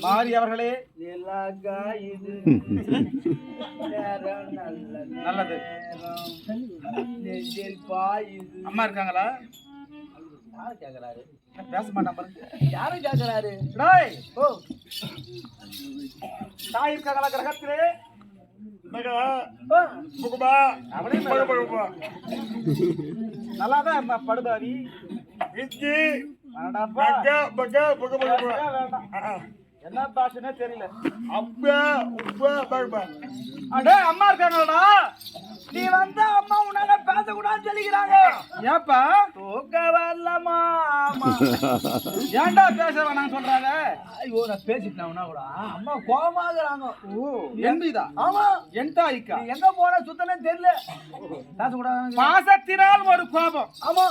மாறி அவர்களே. நல்லது. அம்மா இருக்காங்களா? கேக்குறாரு? பேச மாட்டான் பாருங்க யாரு கேக்குறாரு? டேய்! ஓ. தாய் இருக்காங்களா கிரகத்திலே? நல்லா தான் இருந்தா படுதாவி என்ன பாஷனே தெரியல. அடே அம்மா இருக்காங்களா நீ வந்த அம்மா உன்னால பேசக்கூடாதுன்னு சொல்லிக்கிறாங்க. ஏப்பா? தூக்க வரலமா ஏன்டா பேச வேணாம்னு சொல்றாங்க? ஐயோ நான் பேசிட்டேன் கூட அம்மா கோமாக்குறாங்க ஓ எந்தா ஆமா. என் தாய்க்கா? நீ எங்க போன சுத்தனே தெரியல. பேசக்கூடாது பாசத்தினால் ஒரு கோபம். ஆமா.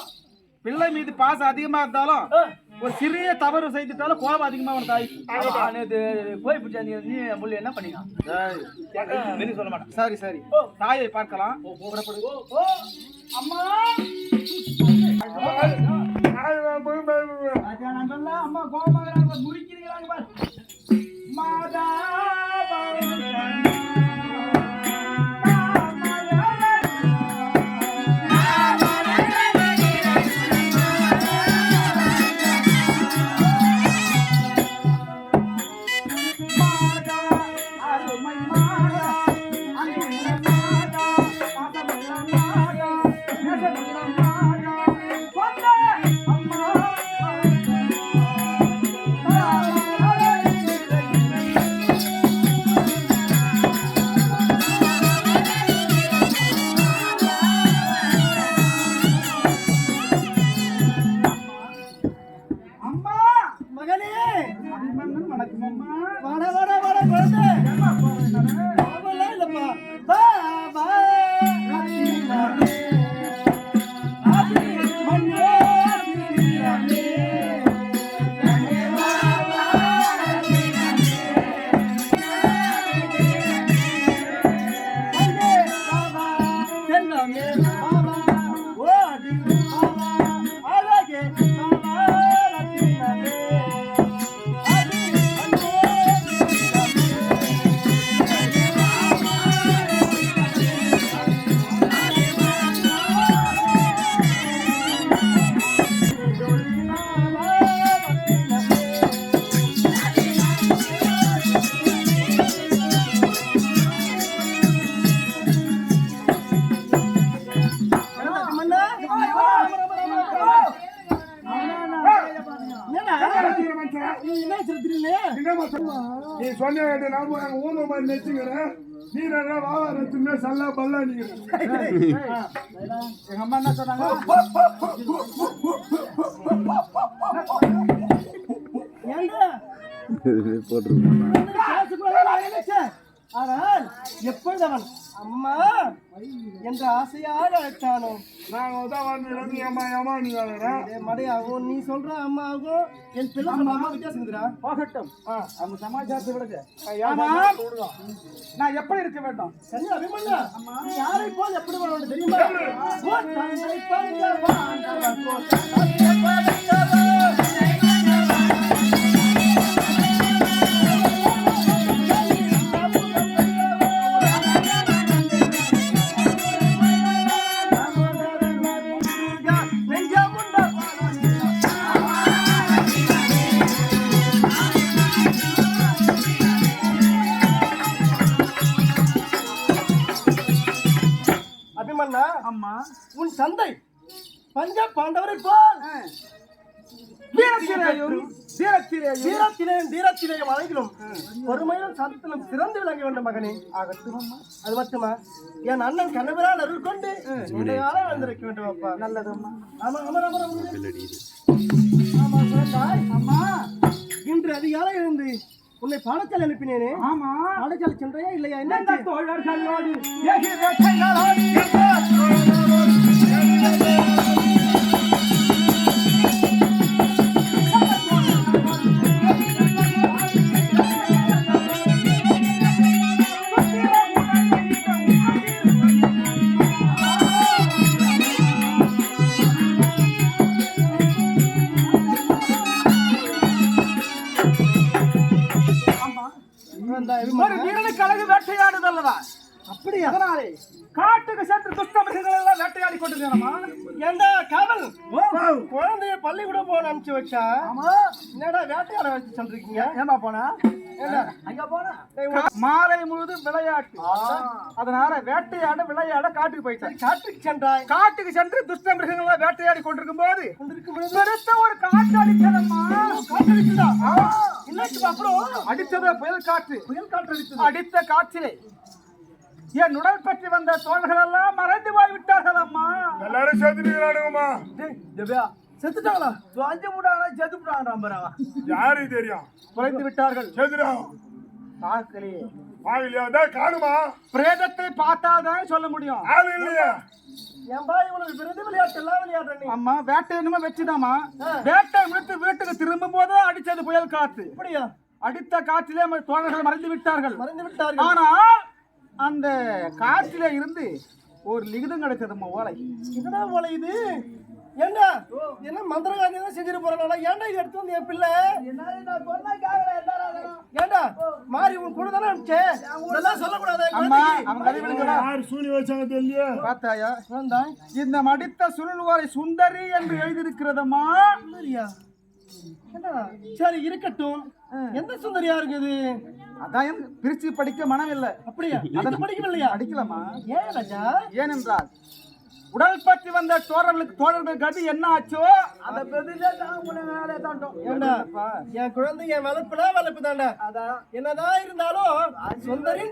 பிள்ளை மீது பாசம் அதிகமா இருந்தாலும். ஒரு சிறிய தவறு செய்துட்டாலும் கோபம் அதிகமா ஒரு தாய். போய் பிடிச்சா நீ புள்ளி என்ன பண்ணிக்கான் வெளிய சொல்ல மாட்டேன். சரி சரி. தாயை பார்க்கலாம். அம்மா. ராஜா, நான் சொன்னா அம்மா கோபமாகறாங்க முடிக்கிறாங்க பாரு. மாதா. Đã vào. நாம நாங்க ஊமை மாதிரி நெச்சுக்கிறேன். நீ நல்லா வாழத்துமே சல்லா பல்லா நீங்க எங்க அம்மா என்ன சொன்னாங்க? ஆனால் எப்பொழுது அவன் அம்மா என்ற ஆசையாக அழைத்தானோ? மடையாகும் நீ சொல்ற அம்மாவும் என் பிள்ளை அம்மா வித்தியாசம் போகட்டும். அவங்க சமாச்சாரத்தை விடுங்க. நான் எப்படி இருக்க வேண்டும்? சரி அபிமன்யா. யாரை போல் எப்படி வரணும் தெரியுமா? அபிமன்னா அம்மா உன் தந்தை பஞ்ச பாண்டவரை போல் வீரத்திலேயும் தீரத்திலேயும் அழகிலும் பொறுமையிலும் சத்தத்திலும் சிறந்து விளங்க வேண்டும் மகனே. ஆகட்டும் அது மட்டுமா? என் அண்ணன் கண்ணபிரான் அருள் கொண்டு வந்திருக்க வேண்டும் அப்பா. நல்லது அம்மா ஆமா அமர அமர ஆமா. அம்மா. இன்று அதிகாலை எழுந்து உன்னை பாடசாலை அனுப்பினேனே. ஆமா. பாடசாலை சென்றையா இல்லையா? என்ன தோழர்களோடு ஏமா போனா? மாலை முழுதும் விளையாட்டு. அதனால வேட்டையாட விளையாட காட்டுக்கு போயிட்டான். காட்டுக்கு சென்றாய். காட்டுக்கு சென்று துஷ்ட மிருகங்கள் வேட்டையாடி கொண்டிருக்கும் போது பெருத்த ஒரு காற்று அடித்ததம்மா. காத்தடிச்சுதா இல்லைக்கு அப்புறம் அடித்தது புயல் காற்று. புயல் காற்று அடிச்சது அடித்த காற்றிலே என் உடல் பற்றி வந்த தோள்கள் எல்லாம் மறைந்து போய் விட்டார்கள் அம்மா எல்லாரும் சேர்த்துட்டு செத்துட்டாங்களா? அஞ்சு மூடாங்க செத்து விட்டாங்க யாருக்கு தெரியும்? குறைந்து விட்டார்கள். சேர்த்துடும் பார்க்கலையே. வாயிலையா தான் காணுமா? பிரேதத்தை பார்த்தாதான் சொல்ல முடியும். ஆள் இல்லையா. என் பாய் விருது விளையாட்டு எல்லாம் விளையாடுற நீ. அம்மா வேட்டை என்னமோ வச்சுதாம்மா வேட்டை முடித்து வீட்டுக்கு திரும்பும் போது அடிச்சது புயல் காத்து அப்படியா? அடித்த காற்றிலே நம்ம தோழர்கள் மறைந்து விட்டார்கள். மறைந்து விட்டார்கள். ஆனால் அந்த காற்றிலே இருந்து ஒரு லிகிதம் கிடைச்சதும்மா ஓலை. என்னடா போல இது? ஏண்டா? என்ன மந்திரகாந்தி தான் செஞ்சுட்டு போறானா ஏன்டா இது எடுத்து வந்து என் பிள்ளை? ஏண்டா? மாறி உன் கூட தானே அனுப்பிச்சே சொல்லக்கூடாது அம்மா அவங்க அறிவிலுங்களா யார் சூனி வச்சாங்க தெரியல பார்த்தாயா? வேண்டாம் இந்த மடித்த சுருள்வாரை சுந்தரி என்று எழுதியிருக்கிறதம்மா? சுந்தரியா? ஏண்டா? சரி இருக்கட்டும். எந்த சுந்தரியா இருக்குது? அதான் பிரிச்சு படிக்க மனம் இல்லை அப்படியா அதை படிக்கவில்லையா? அடிக்கலாமா ஏன் ராஜா? ஏனென்றால் உடல் பற்றி வந்த தோழர்களுக்கு தோழர்கள் கதி என்ன ஆச்சோ அந்த ஏண்டா? என் குழந்தை என் வளர்ப்புனா வளர்ப்பு தாண்டா. என்னதான் இருந்தாலும் சுந்தரி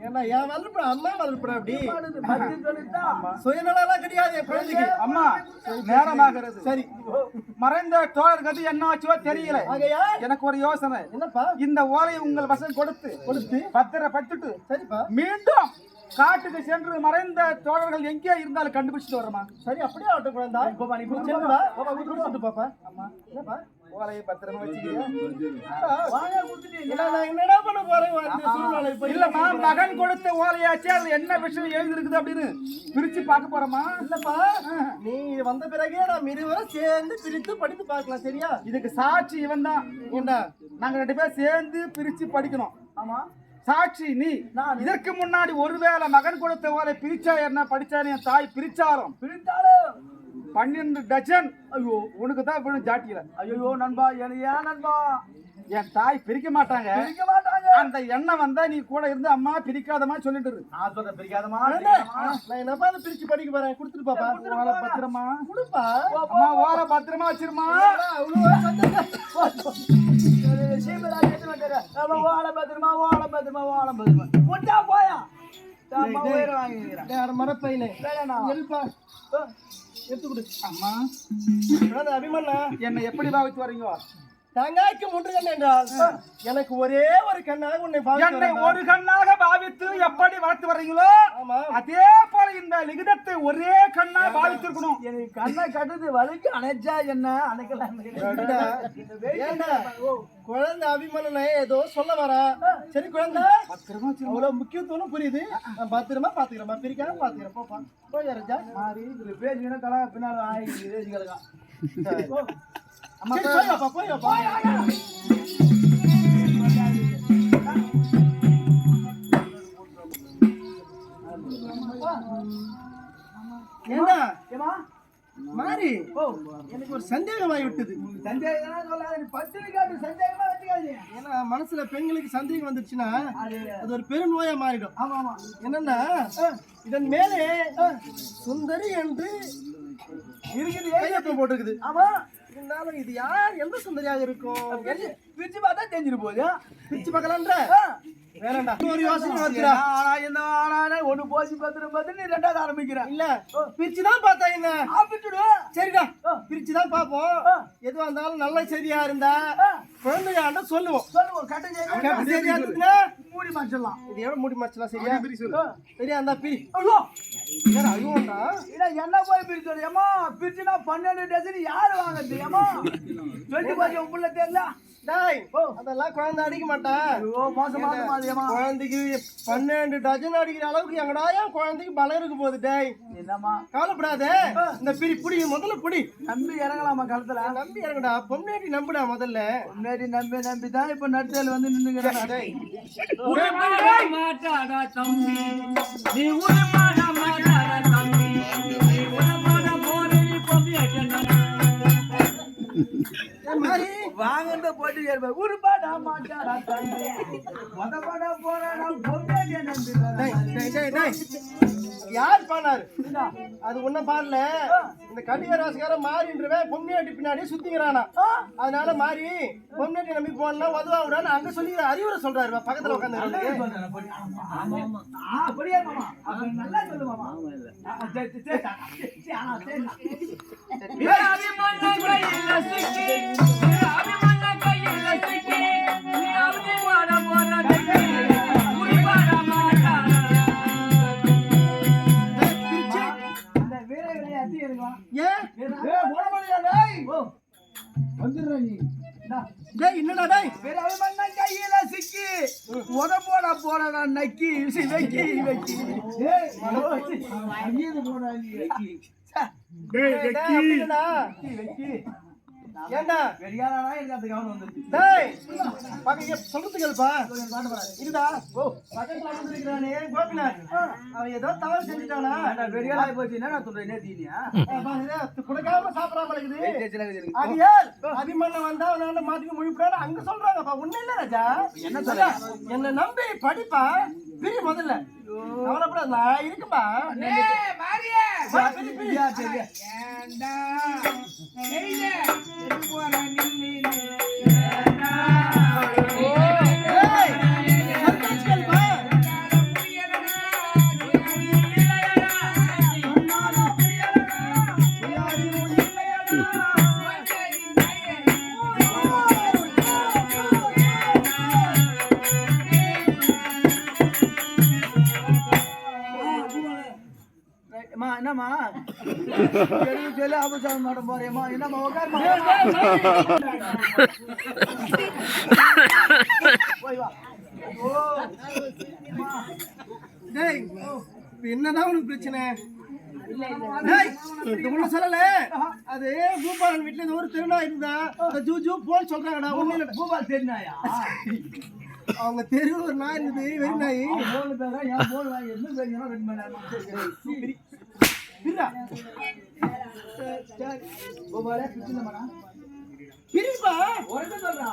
ஏண்டா என் வளர்ப்பு அம்மா வளர்ப்புடா அப்படி. சுயநலம் கிடையாது என் குழந்தைக்கு. அம்மா நேரமாகிறது. சரி. மறைந்த தோழர் கதி என்ன ஆச்சோ தெரியல எனக்கு ஒரு யோசனை. என்னப்பா? இந்த ஓலையை உங்கள் வசம் கொடுத்து கொடுத்து? பத்திரப்பட்டுட்டு சரிப்பா. மீண்டும் காட்டுக்கு சென்று மறைந்த தோழர்கள் எங்கே இருந்தாலும் கண்டுபிடிச்சிட்டு வரமா? சரி அப்படியே ஆகட்டும் குழந்தா. நீ செல்லுடா. கொடுத்துட்டு பாப்பா அம்மா. என்னப்பா? ஓலையை பத்திரமா நான் என்னடா பண்ண போறேன்? இந்த சூழ்நிலை போய் இல்லம்மா மகன் கொடுத்த ஓலையாச்சே அதுல என்ன விஷயம் எழுதி இருக்குது அப்படின்னு பிரிச்சு பார்க்க போறோமா? இல்லப்பா. நீ வந்த பிறகே நாம் இருவரும் சேர்ந்து பிரித்து படித்து பார்க்கலாம் சரியா? இதுக்கு சாட்சி இவன் தான் நாங்க ரெண்டு பேரும் சேர்ந்து பிரிச்சு படிக்கணும். ஆமா. சாட்சி நீ இதற்கு முன்னாடி ஒருவேளை மகன் கொடுத்த ஓலை பிரிச்சா என்ன? படிச்சாரு என் தாய் பிரிச்சாலும். பிரித்தாலும் பன்னெண்டு டஜன் ஐயோ உனக்கு தான் விழும் ஜாட்டியில. ஐயோ நண்பா ஏன் நண்பா. என் தாய் பிரிக்க மாட்டாங்க. பிரிக்க மாட்டாங்க. அந்த எண்ணம் வந்தா நீ கூட இருந்து அம்மா பிரிக்காதமா சொல்லிட்டு இரு. நான் சொல்ற பிரிக்காதமா நான் பிரிச்சு படிக்க போறேன்? கொடுத்துட்டு பாப்பா. ஓலை பத்திரமா? கொடுப்பா. அம்மா ஓலை பத்திரமா வச்சிருமா? அவ்வளோ சந்தோஷம் மரப்பையில எழுப்பா எடுத்து கொடு. அம்மா. அபிமன்னா என்னை எப்படி பாவித்து வரீங்க தங்காய்க்கு மூன்று கண் என்றால் எனக்கு ஒரே ஒரு கண்ணாக உன்னை என்னை ஒரு கண்ணாக பாவித்து எப்படி வளர்த்து வர்றீங்களோ அதே போல இந்த லிகிதத்தை ஒரே கண்ணா பாவித்திருக்கணும். எனக்கு கண்ணை கட்டுது வலிக்கு அணைச்சா என்ன? அணைக்கலாம். குழந்தை அபிமனனை ஏதோ சொல்ல வரா? சரி குழந்தை. பத்திரமா. அவ்வளவு முக்கியத்துவம் புரியுது. பத்திரமா பாத்துக்கிறேன். பிரிக்காம பாத்துக்கிறேன். போப்பா போய் ராஜா மாறி பேசிக்கினா தலா பின்னால் ரேசிகளுக்கா அம்மா போய் வாப்பா போய் வாப்பா ஏண்டா ஏமா மாறி ஓ எனக்கு ஒரு சந்தேகமாகி விட்டது. ஏன்னா மனசுல பெண்களுக்கு சந்தேகம் வந்துருச்சுன்னா அது ஒரு பெரும் நோயா மாறிடும். ஆமா ஆமா. என்னன்னா இதன் மேலே சுந்தரி என்று இருக்குது போட்டிருக்குது. ஆமா. இருந்தாலும் இது யார்? எந்த சுந்தரியாக இருக்கும்? பிரிச்சு பார்த்தா தெரிஞ்சிரு போகுது. பிரிச்சு பார்க்கலான்ற வேணாண்டா ஒரு யோசனை ஆனா என்ன ஆனா ஒண்ணு போச்சு பத்திரம் பார்த்து நீ ரெண்டாவது ஆரம்பிக்கிறேன் இல்ல. பிரிச்சு தான் பார்த்தா என்ன. ஆப்பிட்டுடு சரிடா. பிரிச்சு தான் பார்ப்போம். எதுவா இருந்தாலும் நல்ல செய்தியா இருந்தா குழந்தையாண்ட சொல்லுவோம். சொல்லுவோம். கட்ட செய்தியா இருந்துச்சுன்னா மூடி மறைச்சிடலாம் இது எவ்வளவு மூடி மறைச்சலாம் சரியா? சரியா அந்த பிரி ஐயோ. என்னடா ஐயோடா என்ன போய் பிரிச்சு ஏமா பிரிச்சுனா பன்னெண்டு டஜன் யாரு வாங்குறது? ஏமா டுவெண்ட்டி பர்சன்ட் உள்ள தெரியல டேய் ஓ. அதெல்லாம் குழந்தை அடிக்க மாட்டா. ஐயோ மோசமா ஏமா குழந்தைக்கு பன்னெண்டு டஜன் அடிக்கிற அளவுக்கு எங்கடா என் குழந்தைக்கு பலம் இருக்க போகுது டேய்? என்னம்மா? கவலைப்படாத. இந்த பிரி புடி முதல்ல புடி. நம்பி இறங்கலாமா களத்துல? நம்பி இறங்கடா. பொம்னாட்டி நம்புடா முதல்ல. முன்னாடி நம்பி நம்பி தான் இப்ப நடுத்தல் வந்து நின்னுக்கிறேன் டேய்? மாட்டாடா தம்பி. நீ உருமாட மாட்டாடா தம்பி. வாங்கந்த போட்டு உருப்பாடா மாட்டாடா தம்பி. மொதப்பட போறாடா யார் பானாரு அது ஒண்ணு பாடல. இந்த கடிகாராசுக்கார மாறின்றவன் பொம்னாட்டி பின்னாடி சுத்திக்கிறானா? அதனால மாறி பொம்னாட்டி நம்பி போனா உதவா விடான்னு அங்க சொல்லி அறிவுரை சொல்றாரு. பக்கத்துல உட்காந்து என்னடா அபிமன்ன கையில சிக்கி. உத போட போறடா நக்கி சி, வெக்கி. வெக்கி போடா எனக்கு அந்த கவனம் வந்துருச்சு. டேய் பக்கத்துல சொல்றது கேளுப்பா. கொஞ்சம் பாட்டு பாடு. இதுடா. ஓ பக்கத்துல வந்துருக்கானே கோபிநாத். அவன் ஏதோ தவறு செஞ்சுட்டானா? ஏன்டா, வெறியாளாகி போச்சு, என்னடா சொல்ற, என்ன தீனியா? கொடுக்காம சாப்பிடாம இருக்குது. அது ஏன்? அபிமன்யம் வந்தா அவனால மாத்திக்க அங்க சொல்றாங்கப்பா? ஒண்ணு இல்ல ராஜா. என்ன சொல்ற? என்ன நம்பி படிப்பா. பிரி முதல்ல. கவலைப்படாத நான் பிரி. சரியா, சரியா. ஏய், சரி, சொல்லு, மாட்ட போறியம்மா என்னம்மா உட்காருமா போய் வா. ஓ. டேய் என்னதான் உனக்கு பிரச்சனை? சொல்லல. அது பூபாலன் வீட்டுல இந்த ஒரு திருநாய் இருந்தா ஜூ ஜூ போல் சொல்றாங்கடா ஒண்ணு இல்ல பூபால் தெரிஞ்சாயா அவங்க தெருவில் ஒரு நாய் இருந்தது வெறி நாய். பேரா என் போன் வாங்கி ரெண்டு மணி நேரமா? பிரிப்பா. உடனே சொல்றா.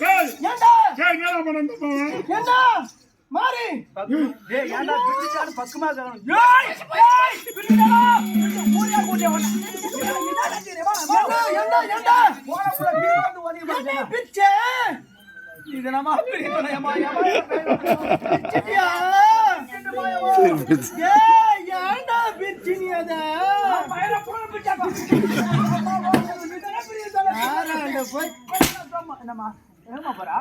டேய் ஏண்டா? டேய் என்னடா பண்ணு போவா ஏண்டா? மாறி. டேய் ஏன்டா பக்கமா இருக்கணும். இது நம்ம பிரிக்கணும் ஏமா நீ அத பையன புள்ள பிடிச்சாக்கா போய் என்னம்மா போறா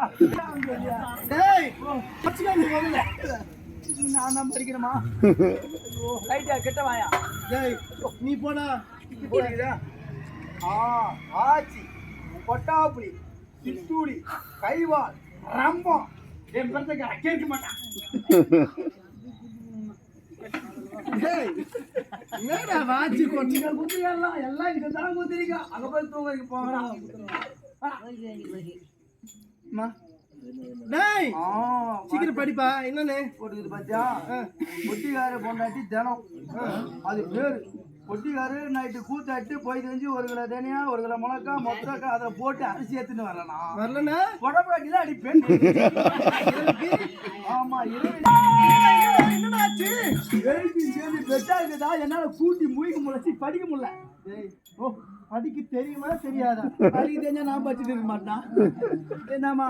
டேய் நீ நான் தான் படிக்கணுமா லைட்டா கிட்ட வாயா டேய் நீ போடா ஆ ஆச்சி கொட்டாப்புளி சித்தூளி கைவால் ரம்பம். என் பிறந்தக்கு கேட்க மாட்டான். டேய் என்னடா வாச்சி கொட்டி நீங்க குதிரையெல்லாம் எல்லாம் இங்க தான் குதிரைங்க அங்க போய் தூங்க போங்கடா. அம்மா டேய் ஆ சீக்கிரம் படிப்பா என்னன்னு? போட்டுக்குது பாத்தியா? பொட்டிக்கார பொண்டாட்டி தினம். அது பேரு. பொட்டிக்காரு நைட்டு கூத்தாட்டு போய் தெரிஞ்சு ஒரு கிலோ தனியா ஒரு கிலோ மிளகா மொத்தக்கா அதை போட்டு அரிசி எடுத்துன்னு வரேனா வரலனா உடம்புல அடிப்பேன் ஆமா என்னடாச்சு சேர்ந்து பெட்டா இருக்குதா? என்னால கூட்டி முழிக்க முடியல. படிக்க முடியல. டேய் ஓ படிக்க தெரியுமா தெரியாதா? படிக்க தெரிஞ்சா நான் படிச்சுட்டு இருக்க மாட்டான்? என்னம்மா?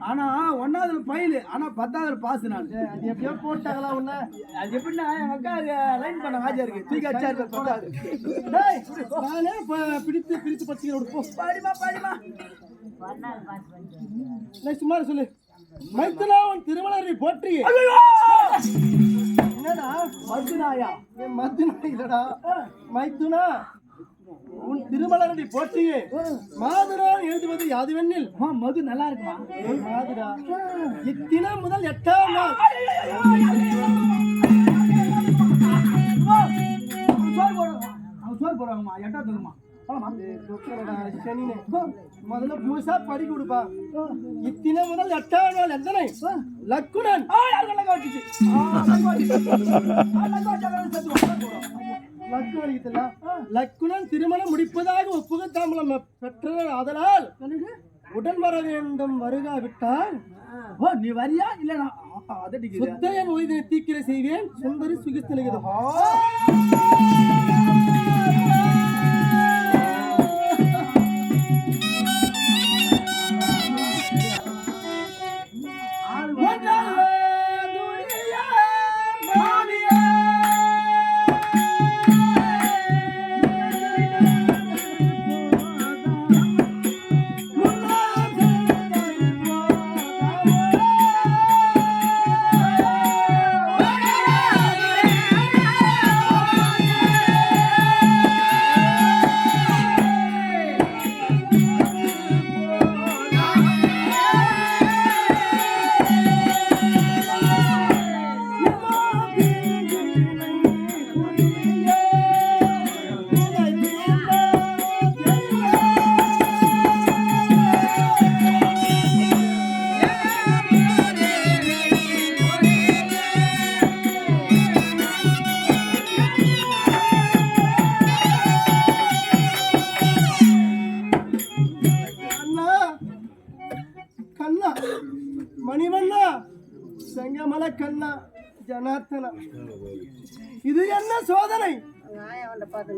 ஆனா ஒன்னாவதுல ஃபெயில் ஆனா பத்தாவதுல பாஸ் நான். அது எப்படியோ போட்டாங்களா உன்ன? அது எப்படின்னா எங்க அக்கா லைன் பண்ண ஆஜா இருக்கு. தூக்கி அடிச்சா இருக்க பத்தாவது டேய் நானே ப- பிடித்து பிரித்து பச்சிக்கிறோட போ. பாடிமா பாடிமா சுமார் சொல்லு. மைத்துனா உன் திருமலரை போற்றி. என்னடா? என் மத்துனா இல்லடா. மைத்துனா? உன் திருமலரடி போற்றியே. மாதுரா எழுதுவது யாதுவெண்ணில் மது நல்லா இருக்குமா மாதுரா இத்தினம் முதல் எட்டாம் நாள்? சோறு போடுவாங்கம்மா எட்டா தருமா. முதல்ல புதுசா படிக்க கொடுப்பா. இத்தினம் முதல் எட்டாம் நாள் எத்தனை? லக்குணன் வலிக்கல லக்குணன் திருமணம் முடிப்பதாக ஒப்புக தாமலம் பெற்ற அதனால் உடன் வர வேண்டும் வருகாவிட்டால் ஓ நீ வரியா? இல்ல நான்? சுத்தையன் ஒய்தனை தீக்கிர செய்வேன். சுந்தரி சுகிஸ்தலிகிறது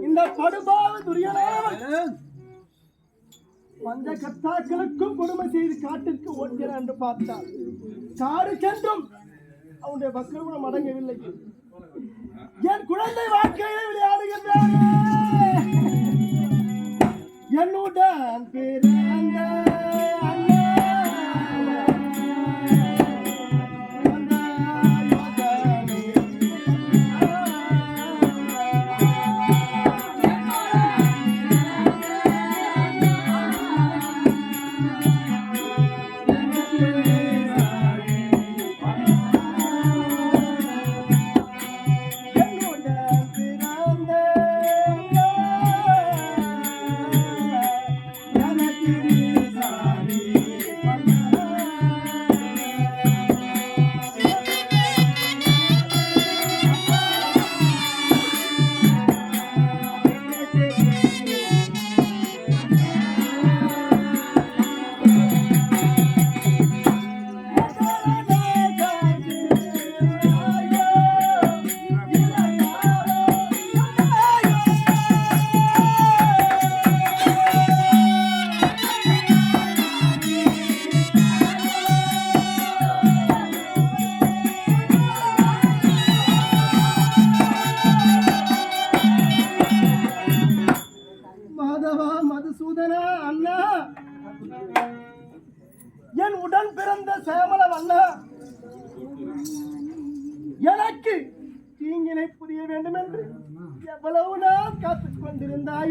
இந்த படுபாவ துரியனானவன் பஞ்ச கத்தாக்களுக்கும் கொடுமை செய்து காட்டிற்கு ஓட்டினான் என்று பார்த்தார் காடு சென்றும் அவனுடைய மக்கள் கூட அடங்கவில்லை என் குழந்தை வாழ்க்கையிலே விளையாடுகின்ற என்னுடன் பிறந்த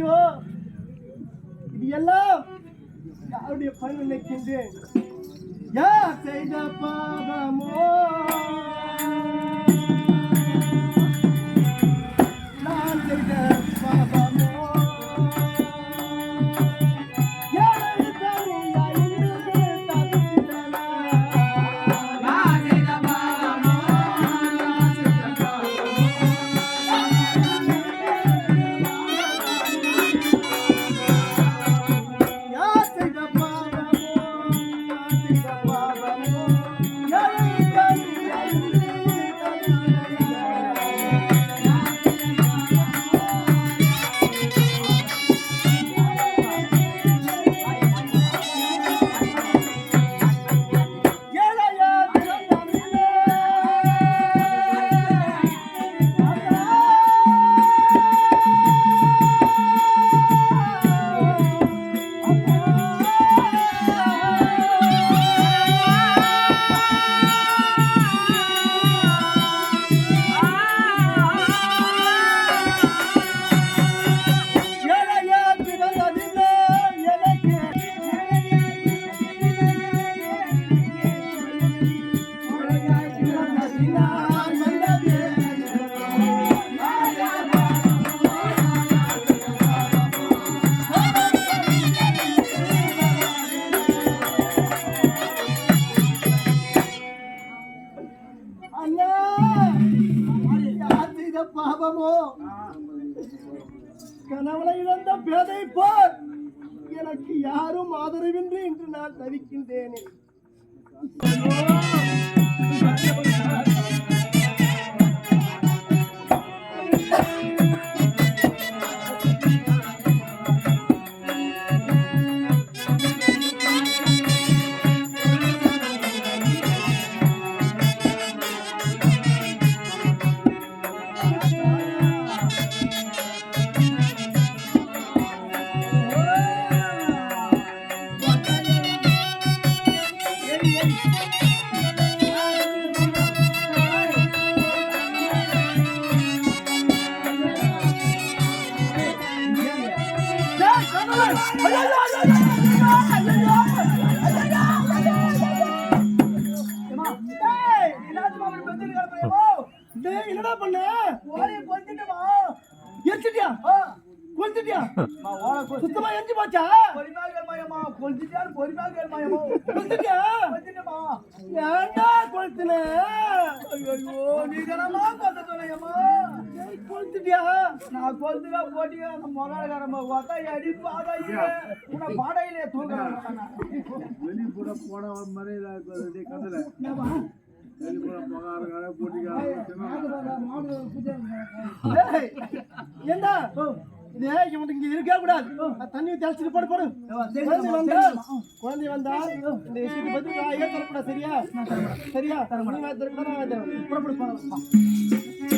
கொண்டிருந்தாயோ இது எல்லாம் யாருடைய பணி நினைக்கின்றேன் யார் செய்த பாதமோ சுத்தமா எரிஞ்சு போச்சா? கொளுத்திட்டியா ஏன்டா கொளுத்துன? டேய், கொளுத்திட்டியா? நான் கொளுத்துக்கா போட்டியா? அந்த முதலாளிக்காரன் ஒத்த அடி பாதையில உன்னை பாடையிலே தூக்குறான் வெளிப்புற போட மறையில கதல வெளிப்புற இதே இவன் இங்க கூடாது. தண்ணி தெளிச்சுட்டு போடு போடு. குழந்தை வந்தா குழந்தை வந்தா இந்த விஷயத்தை பத்தி நான் ஏன் தரக்கூடாது சரியா? சரியா? நீ தரக்கூடாது. புறப்படு போலாம்.